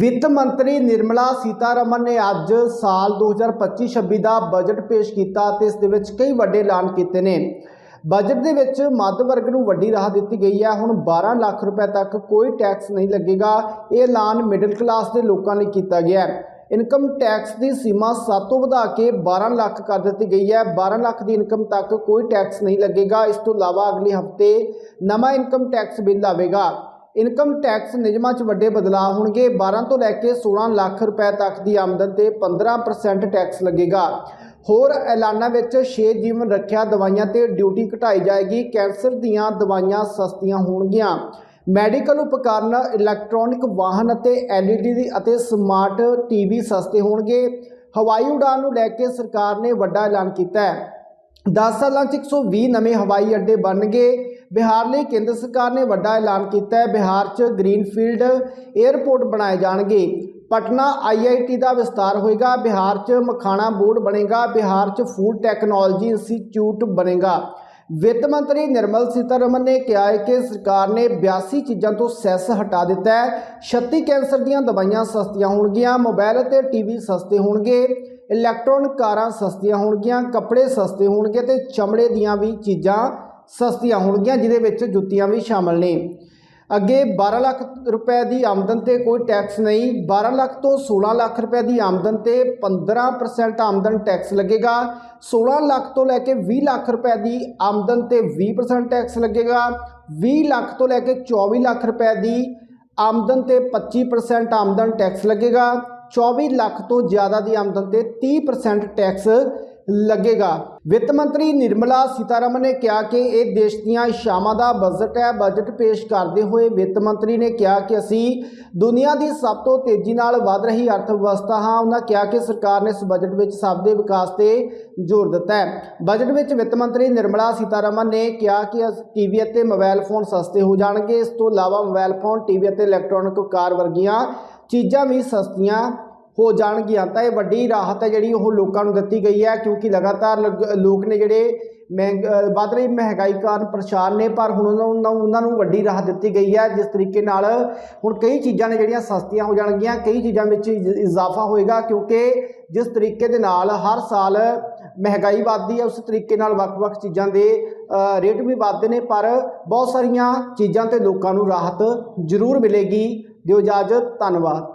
ਵਿੱਤ ਮੰਤਰੀ ਨਿਰਮਲਾ ਸੀਤਾਰਮਨ ਨੇ ਅੱਜ ਸਾਲ 2025-26 ਦਾ ਬਜਟ ਪੇਸ਼ ਕੀਤਾ ਤੇ ਇਸ ਦੇ ਵਿੱਚ ਕਈ ਵੱਡੇ ਐਲਾਨ ਕੀਤੇ ਨੇ। ਬਜਟ ਦੇ ਵਿੱਚ ਮੱਧ ਵਰਗ ਨੂੰ ਵੱਡੀ ਰਾਹਤ ਦਿੱਤੀ ਗਈ ਹੈ। ਹੁਣ 12 ਲੱਖ ਰੁਪਏ ਤੱਕ ਕੋਈ ਟੈਕਸ ਨਹੀਂ ਲੱਗੇਗਾ। ਇਹ ਐਲਾਨ ਮਿਡਲ ਕਲਾਸ ਦੇ ਲੋਕਾਂ ਲਈ ਕੀਤਾ ਗਿਆ ਹੈ। ਇਨਕਮ ਟੈਕਸ ਦੀ ਸੀਮਾ 7 ਤੋਂ ਵਧਾ ਕੇ 12 ਲੱਖ ਕਰ ਦਿੱਤੀ ਗਈ ਹੈ। 12 ਲੱਖ ਦੀ ਇਨਕਮ ਤੱਕ ਕੋਈ ਟੈਕਸ ਨਹੀਂ ਲੱਗੇਗਾ। ਇਸ ਤੋਂ ਇਲਾਵਾ ਅਗਲੇ ਹਫ਼ਤੇ ਨਵਾਂ ਇਨਕਮ ਟੈਕਸ ਬਿੱਲ ਆਵੇਗਾ। ਇਨਕਮ ਟੈਕਸ ਨਿਯਮਾਂ 'ਚ ਵੱਡੇ ਬਦਲਾਅ ਹੋਣਗੇ। 12 ਤੋਂ ਲੈ ਕੇ 16 ਲੱਖ ਰੁਪਏ ਤੱਕ ਦੀ ਆਮਦਨ ਤੇ 15% ਟੈਕਸ ਲੱਗੇਗਾ। ਹੋਰ ਐਲਾਨਾਂ ਵਿੱਚ 6 ਜੀਵਨ ਰੱਖਿਆ ਦਵਾਈਆਂ ਤੇ ਡਿਊਟੀ ਘਟਾਈ ਜਾਏਗੀ। ਕੈਂਸਰ ਦੀਆਂ ਦਵਾਈਆਂ ਸਸਤੀਆਂ ਹੋਣਗੀਆਂ। ਮੈਡੀਕਲ ਉਪਕਰਨ, ਇਲੈਕਟ੍ਰੋਨਿਕ ਵਾਹਨ ਅਤੇ ਐਲਈਡੀ ਦੀ ਅਤੇ ਸਮਾਰਟ ਟੀਵੀ ਸਸਤੇ ਹੋਣਗੇ। ਹਵਾਈ ਉਡਾਨ ਨੂੰ ਲੈ ਕੇ ਸਰਕਾਰ ਨੇ ਵੱਡਾ ਐਲਾਨ ਕੀਤਾ ਹੈ। 10 ਸਾਲਾਂ 'ਚ 120 ਨਵੇਂ ਹਵਾਈ ਅੱਡੇ ਬਣਨਗੇ ਬਿਹਾਰ ਲਈ ਕੇਂਦਰ ਸਰਕਾਰ ਨੇ ਵੱਡਾ ਐਲਾਨ ਕੀਤਾ ਹੈ। ਬਿਹਾਰ 'ਚ ਗ੍ਰੀਨਫੀਲਡ 에ਅਰਪੋਰਟ ਬਣਾਏ ਜਾਣਗੇ। ਪਟਨਾ ਆਈਆਈਟੀ ਦਾ ਵਿਸਤਾਰ ਹੋਏਗਾ। ਬਿਹਾਰ 'ਚ ਮਖਾਣਾ ਬੋਰਡ ਬਣੇਗਾ। ਬਿਹਾਰ 'ਚ ਫੂਡ ਟੈਕਨੋਲੋਜੀ ਇੰਸਟੀਚਿਊਟ ਬਣੇਗਾ। ਵਿੱਤ ਮੰਤਰੀ ਨਿਰਮਲ ਸੀਤਾਰਮਨ ਨੇ ਕਿਹਾ ਹੈ ਕਿ ਸਰਕਾਰ ਨੇ 82 ਚੀਜ਼ਾਂ ਤੋਂ ਸੈਸ ਹਟਾ ਦਿੱਤਾ ਹੈ। 36 ਕੈਂਸਰ ਦੀਆਂ ਦਵਾਈਆਂ ਸਸਤੀਆਂ ਹੋਣਗੀਆਂ, ਮੋਬਾਈਲ ਅਤੇ ਟੀਵੀ ਸਸਤੇ ਹੋਣਗੇ ਇਲੈਕਟ੍ਰੋਨਿਕ ਕਾਰਾਂ ਸਸਤੀਆਂ ਹੋਣਗੀਆਂ, ਕੱਪੜੇ ਸਸਤੇ ਹੋਣਗੇ ਤੇ ਚਮੜੇ ਦੀਆਂ ਵੀ ਚੀਜ਼ਾਂ ਸਸਤੀਆਂ ਹੋਣਗੀਆਂ, ਜਿਹਦੇ ਵਿੱਚ ਜੁੱਤੀਆਂ ਵੀ ਸ਼ਾਮਲ ਨੇ। ਅੱਗੇ 12 ਲੱਖ ਰੁਪਏ ਦੀ ਆਮਦਨ ਤੇ ਕੋਈ ਟੈਕਸ ਨਹੀਂ 12 ਲੱਖ ਤੋਂ 16 ਲੱਖ ਰੁਪਏ ਦੀ ਆਮਦਨ ਤੇ 15% ਆਮਦਨ ਟੈਕਸ ਲੱਗੇਗਾ। 16 ਲੱਖ ਤੋਂ ਲੈ ਕੇ 20 ਲੱਖ ਰੁਪਏ ਦੀ ਆਮਦਨ ਤੇ 20% ਟੈਕਸ ਲੱਗੇਗਾ। 20 ਲੱਖ ਤੋਂ ਲੈ ਕੇ 24 ਲੱਖ ਰੁਪਏ ਦੀ ਆਮਦਨ ਤੇ 25% ਆਮਦਨ ਟੈਕਸ ਲੱਗੇਗਾ। 24 ਲੱਖ ਤੋਂ ਜ਼ਿਆਦਾ ਦੀ ਆਮਦਨ ਤੇ 30% ਟੈਕਸ ਲੱਗੇਗਾ। ਵਿੱਤ ਮੰਤਰੀ ਨਿਰਮਲਾ ਸੀਤਾਰਮਨ ਨੇ ਕਿਹਾ ਕਿ ਇਹ ਦੇਸ਼ ਦੀਆਂ ਇਸ਼ਾਵਾਂ ਦਾ ਬਜਟ ਹੈ। ਬਜਟ ਪੇਸ਼ ਕਰਦੇ ਹੋਏ ਵਿੱਤ ਮੰਤਰੀ ਨੇ ਕਿਹਾ ਕਿ ਅਸੀਂ ਦੁਨੀਆ ਦੀ ਸਭ ਤੋਂ ਤੇਜ਼ੀ ਨਾਲ ਵੱਧ ਰਹੀ ਅਰਥ ਵਿਵਸਥਾ ਹਾਂ। ਉਹਨਾਂ ਕਿਹਾ ਕਿ ਸਰਕਾਰ ਨੇ ਇਸ ਬਜਟ ਵਿੱਚ ਸਭ ਦੇ ਵਿਕਾਸ ਤੇ ਜ਼ੋਰ ਦਿੱਤਾ ਹੈ। ਬਜਟ ਵਿੱਚ ਵਿੱਤ ਮੰਤਰੀ ਨਿਰਮਲਾ ਸੀਤਾਰਮਨ ਨੇ ਕਿਹਾ ਕਿ ਟੀਵੀ ਅਤੇ ਮੋਬਾਈਲ ਫੋਨ ਸਸਤੇ ਹੋ ਜਾਣਗੇ। ਇਸ ਤੋਂ ਇਲਾਵਾ ਮੋਬਾਈਲ ਫੋਨ, ਟੀਵੀ ਅਤੇ ਇਲੈਕਟ੍ਰੋਨਿਕ ਕਾਰ ਵਰਗੀਆਂ ਚੀਜ਼ਾਂ ਵੀ ਸਸਤੀਆਂ ਹੋ ਜਾਣਗੀਆਂ। ਤਾਂ ਇਹ ਵੱਡੀ ਰਾਹਤ ਹੈ ਜਿਹੜੀ ਉਹ ਲੋਕਾਂ ਨੂੰ ਦਿੱਤੀ ਗਈ ਹੈ, ਕਿਉਂਕਿ ਲਗਾਤਾਰ ਲਗ- ਲੋਕ ਨੇ ਜਿਹੜੇ ਮਹਿੰਗ ਵੱਧ ਰਹੀ ਮਹਿੰਗਾਈ ਕਾਰਨ ਪਰੇਸ਼ਾਨ ਨੇ, ਪਰ ਹੁਣ ਉਹਨਾਂ ਨੂੰ ਉਹਨਾਂ ਨੂੰ ਵੱਡੀ ਰਾਹਤ ਦਿੱਤੀ ਗਈ ਹੈ। ਜਿਸ ਤਰੀਕੇ ਨਾਲ ਹੁਣ ਕਈ ਚੀਜ਼ਾਂ ਨੇ ਜਿਹੜੀਆਂ ਸਸਤੀਆਂ ਹੋ ਜਾਣਗੀਆਂ, ਕਈ ਚੀਜ਼ਾਂ ਵਿੱਚ ਇਜ਼ਾਫਾ ਹੋਏਗਾ, ਕਿਉਂਕਿ ਜਿਸ ਤਰੀਕੇ ਦੇ ਨਾਲ ਹਰ ਸਾਲ ਮਹਿੰਗਾਈ ਵੱਧਦੀ ਹੈ, ਉਸ ਤਰੀਕੇ ਨਾਲ ਵੱਖ-ਵੱਖ ਚੀਜ਼ਾਂ ਦੇ ਰੇਟ ਵੀ ਵੱਧਦੇ ਨੇ, ਪਰ ਬਹੁਤ ਸਾਰੀਆਂ ਚੀਜ਼ਾਂ ਤੇ ਲੋਕਾਂ ਨੂੰ ਰਾਹਤ ਜ਼ਰੂਰ ਮਿਲੇਗੀ। ਦਿਓ ਇਜਾਜ਼ਤ, ਧੰਨਵਾਦ।